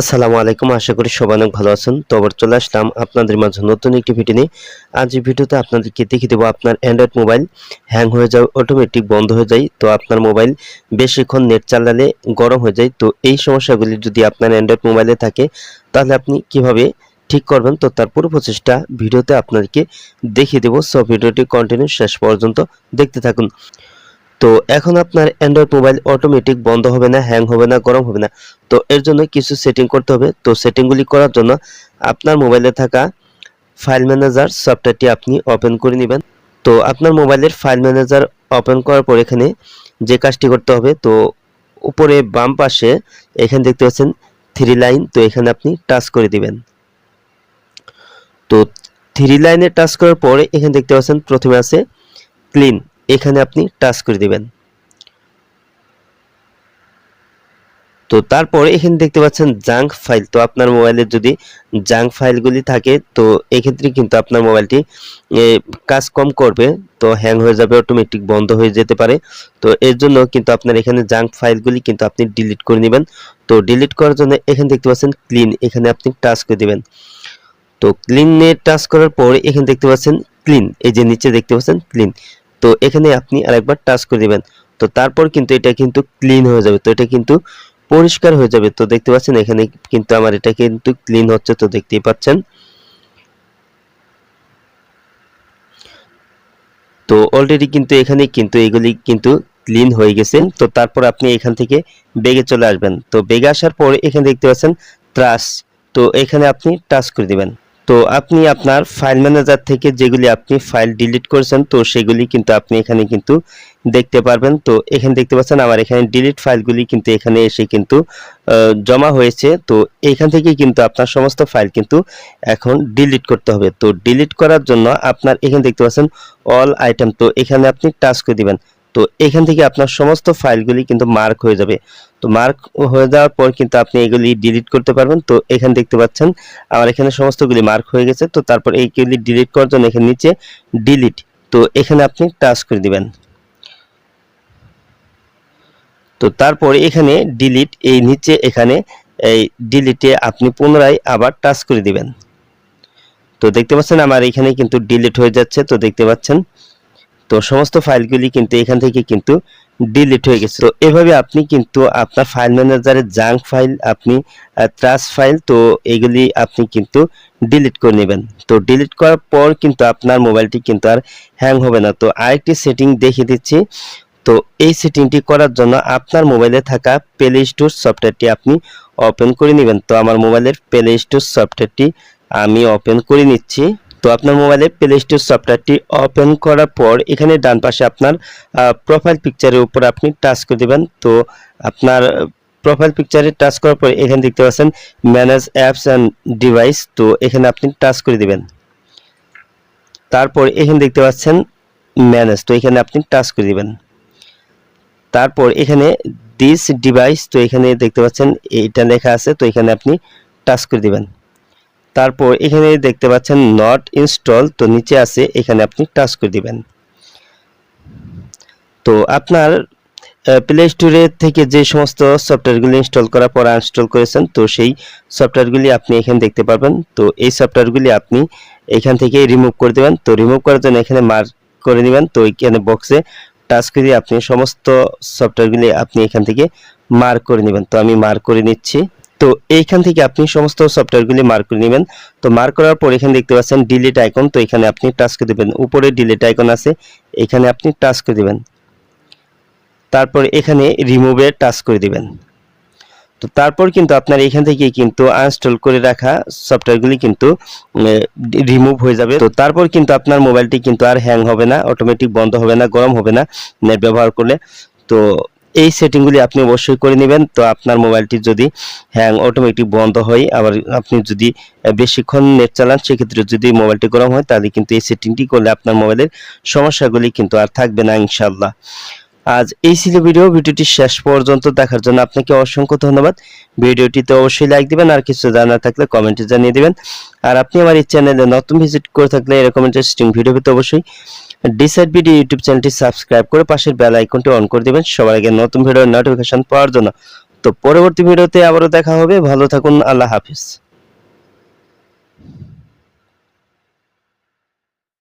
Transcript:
আসসালামু আলাইকুম, আশা করি সবাই অনেক ভালো আছেন। তো আবার চলে আসলাম আপনাদের মাঝে নতুন একটি ভিডিও নিয়ে। আজ এই ভিডিওতে আপনাদেরকে দেখিয়ে দেবো আপনার অ্যান্ড্রয়েড মোবাইল হ্যাং হয়ে যাওয়া অটোমেটিক বন্ধ হয়ে যায়। তো আপনার মোবাইল বেশিক্ষণ নেট চালালে গরম হয়ে যায়। তো এই সমস্যাগুলি যদি আপনার অ্যান্ড্রয়েড মোবাইলে থাকে, তাহলে আপনি কীভাবে ঠিক করবেন? তো তার পুরো প্রচেষ্টা ভিডিওতে আপনাদেরকে দেখিয়ে দেবো। সব ভিডিওটি কন্টিনিউ শেষ পর্যন্ত দেখতে থাকুন। তো এখন আপনার অ্যান্ড্রয়েড মোবাইল অটোমেটিক বন্ধ হবে না হ্যাং হবে না, গরম হবে না। তো এর জন্য কিছু সেটিং করতে হবে। তো সেটিংগুলি করার জন্য আপনার মোবাইলে থাকা ফাইল ম্যানেজার সফটওয়্যারটি আপনি ওপেন করে নেবেন। তো আপনার মোবাইলের ফাইল ম্যানেজার ওপেন করার পর এখানে যে কাজটি করতে হবে, তো উপরে বাম পাশে এখানে দেখতে পাচ্ছেন থ্রি লাইন তো এখানে আপনি টাচ করে দিবেন। তো থ্রি লাইনে টাচ করার পরে এখানে দেখতে পাচ্ছেন প্রথমে আছে ক্লিন এখানে আপনি টাচ করে দিবেন। তো তারপরে এখানে দেখতে পাচ্ছেন জাঙ্ক ফাইল। তো আপনার মোবাইলে যদি জাঙ্ক ফাইলগুলি থাকে, তো এক্ষেত্রে কিন্তু আপনার মোবাইলটি কাজ কম করবে, তো হ্যাং হয়ে যাবে অটোমেটিক বন্ধ হয়ে যেতে পারে। তো এর জন্য কিন্তু আপনার এখানে জাঙ্ক ফাইলগুলি কিন্তু আপনি ডিলিট করে নেবেন। তো ডিলিট করার জন্য এখানে দেখতে পাচ্ছেন ক্লিন এখানে আপনি টাচ করে দিবেন। তো ক্লিনে টাচ করার পর এখানে দেখতে পাচ্ছেন ক্লিন এই যে নিচে দেখতে পাচ্ছেন ক্লিন তো এখানে আপনি আরেকবার টাচ করে দিবেন তো তারপর কিন্তু এটা কিন্তু ক্লিন হয়ে যাবে। তো এটা কিন্তু পরিষ্কার হয়ে যাবে। তো দেখতে পাচ্ছেন, এখানে কিন্তু আমার এটা কিন্তু ক্লিন হচ্ছে। তো দেখতেই পাচ্ছেন। তো অলরেডি কিন্তু এখানে কিন্তু এগুলি কিন্তু ক্লিন হয়ে গেছে। তো তারপর আপনি এখান থেকে বেগে চলে আসবেন। তো বেগে আসার পর এখানে দেখতে পাচ্ছেন ট্রাস তো এখানে আপনি টাচ করে দিবেন। তো আপনি আপনার ফাইল ম্যানেজার থেকে যেগুলি আপনি ফাইল ডিলিট করেছেন, তো সেগুলি কিন্তু আপনি এখানে কিন্তু দেখতে পারবেন। তো এখানে দেখতে পাচ্ছেন আমার এখানে ডিলিট ফাইলগুলি কিন্তু এখানে এসে কিন্তু জমা হয়েছে। তো এখান থেকে কিন্তু আপনার সমস্ত ফাইল কিন্তু এখন ডিলিট করতে হবে। তো ডিলিট করার জন্য আপনার এখানে দেখতে পাচ্ছেন অল আইটেম তো এখানে আপনি টাচ করে দিবেন। তো এখান থেকে আপনার সমস্ত ফাইলগুলি কিন্তু মার্ক হয়ে যাবে। তো মার্ক হয়ে যাওয়ার পর কিন্তু আপনি এগুলি ডিলিট করতে পারবেন। তো এখানে দেখতে পাচ্ছেন, আমার এখানে সমস্তগুলি মার্ক হয়ে গেছে। তো তারপর এইগুলি ডিলিট করার জন্য এখানে নিচে ডিলিট তো এখানে আপনি টাচ করে দিবেন। তো তারপর এখানে ডিলিট এই নিচে এখানে এই ডিলিটে আপনি পুনরায় আবার টাচ করে দিবেন। তো দেখতে পাচ্ছেন, আমার এখানে কিন্তু ডিলিট হয়ে যাচ্ছে। তো দেখতে পাচ্ছেন তো সমস্ত ফাইলগুলি কিন্তু এখান থেকে কিন্তু ডিলিট হয়ে গেছে। তো এভাবে আপনি কিন্তু আপনার ফাইল ম্যানেজারের জাঙ্ক ফাইল আপনি ট্রাস ফাইল তো এগুলি আপনি কিন্তু ডিলিট করে নেবেন। তো ডিলিট করার পর কিন্তু আপনার মোবাইলটি কিন্তু আর হ্যাং হবে না। তো আরেকটি সেটিং দেখিয়ে দিচ্ছি। তো এই সেটিংটি করার জন্য আপনার মোবাইলে থাকা প্লে স্টোর সফটওয়্যারটি আপনি ওপেন করে নেবেন। তো আমার মোবাইলের প্লে স্টোর সফটওয়্যারটি আমি ওপেন করে নিচ্ছি। তো আপনার মোবাইলে প্লে স্টোর সফটওয়্যারটি ওপেন করার পর এখানে ডান পাশে আপনার প্রোফাইল পিকচারের উপর আপনি টাচ করে দেবেন। তো আপনার প্রোফাইল পিকচারে টাচ করার পর এখানে দেখতে পাচ্ছেন ম্যানেজ অ্যাপস অ্যান্ড ডিভাইস তো এখানে আপনি টাচ করে দিবেন। তারপর এখানে দেখতে পাচ্ছেন ম্যানেজ তো এখানে আপনি টাচ করে দিবেন। তারপর এখানে দিস ডিভাইস তো এখানে দেখতে পাচ্ছেন এইটা লেখা আছে। তো এখানে আপনি টাচ করে দিবেন। তারপর এখানে দেখতে পাচ্ছেন নট ইনস্টল তো নিচে আছে, এখানে আপনি টাচ করে দিবেন। তো আপনার প্লে স্টোরে থেকে যে সমস্ত সফটওয়্যারগুলি ইনস্টল করার পর আনস্টল করেছেন, তো সেই সফটওয়্যারগুলি আপনি এখানে দেখতে পারবেন। তো এই সফটওয়্যারগুলি আপনি এখান থেকে রিমুভ করে দেবেন। তো রিমুভ করার জন্য এখানে মার্ক করে নেবেন তো এখানে বক্সে টাচ করে আপনি সমস্ত সফটওয়্যারগুলি আপনি এখান থেকে মার্ক করে নেবেন। তো আমি মার্ক করে নিচ্ছি। তো এইখান থেকে আপনি সমস্ত সফটওয়্যারগুলি মার্ক করে নেবেন। তো মার্ক করার পর এখানে দেখতে পাচ্ছেন ডিলিট আইকন তো এখানে আপনি টাচ করে দেবেন। উপরে ডিলিট আইকন আছে, এখানে আপনি টাচ করে দেবেন। তারপর এখানে রিমুভে টাচ করে দিবেন। তো তারপর কিন্তু আপনার এখান থেকে কিন্তু আনস্টল করে রাখা সফটওয়্যারগুলি কিন্তু রিমুভ হয়ে যাবে। তো তারপর কিন্তু আপনার মোবাইলটি কিন্তু আর হ্যাং হবে না অটোমেটিক বন্ধ হবে না, গরম হবে না নেট ব্যবহার করলে। তো এই সেটিংগুলি আপনি অবশ্যই করে নেবেন। তো আপনার মোবাইলটি যদি, হ্যাং অটোমেটিক বন্ধ হয়, আবার আপনি যদি বেশিক্ষণ নেট চালান, সেক্ষেত্রে যদি মোবাইলটি গরম হয়, তাহলে কিন্তু এই সেটিংটি করলে আপনার মোবাইলের সমস্যাগুলি কিন্তু আর থাকবে না ইনশাল্লাহ আজ এই ছিল ভিডিও। ভিডিওটি শেষ পর্যন্ত দেখার জন্য আপনাকে অসংখ্য ধন্যবাদ। ভিডিওটিতে অবশ্যই লাইক দিবেন, আর কিছু জানার থাকলে কমেন্টে জানিয়ে দিবেন। আর আপনি আমার এই চ্যানেলে নতুন ভিজিট করে থাকলে এরকম ইন্টারেস্টিং ভিডিও পেতে অবশ্যই ডিসাইড ভিডিও ইউটিউব চ্যানেলটি সাবস্ক্রাইব করে পাশের বেল আইকনটি অন করে দিবেন। সবার আগে নতুন ভিডিওর নোটিফিকেশন পাওয়ার জন্য। তো পরবর্তী ভিডিওতে আবারও দেখা হবে। ভালো থাকুন। আল্লাহ হাফিজ।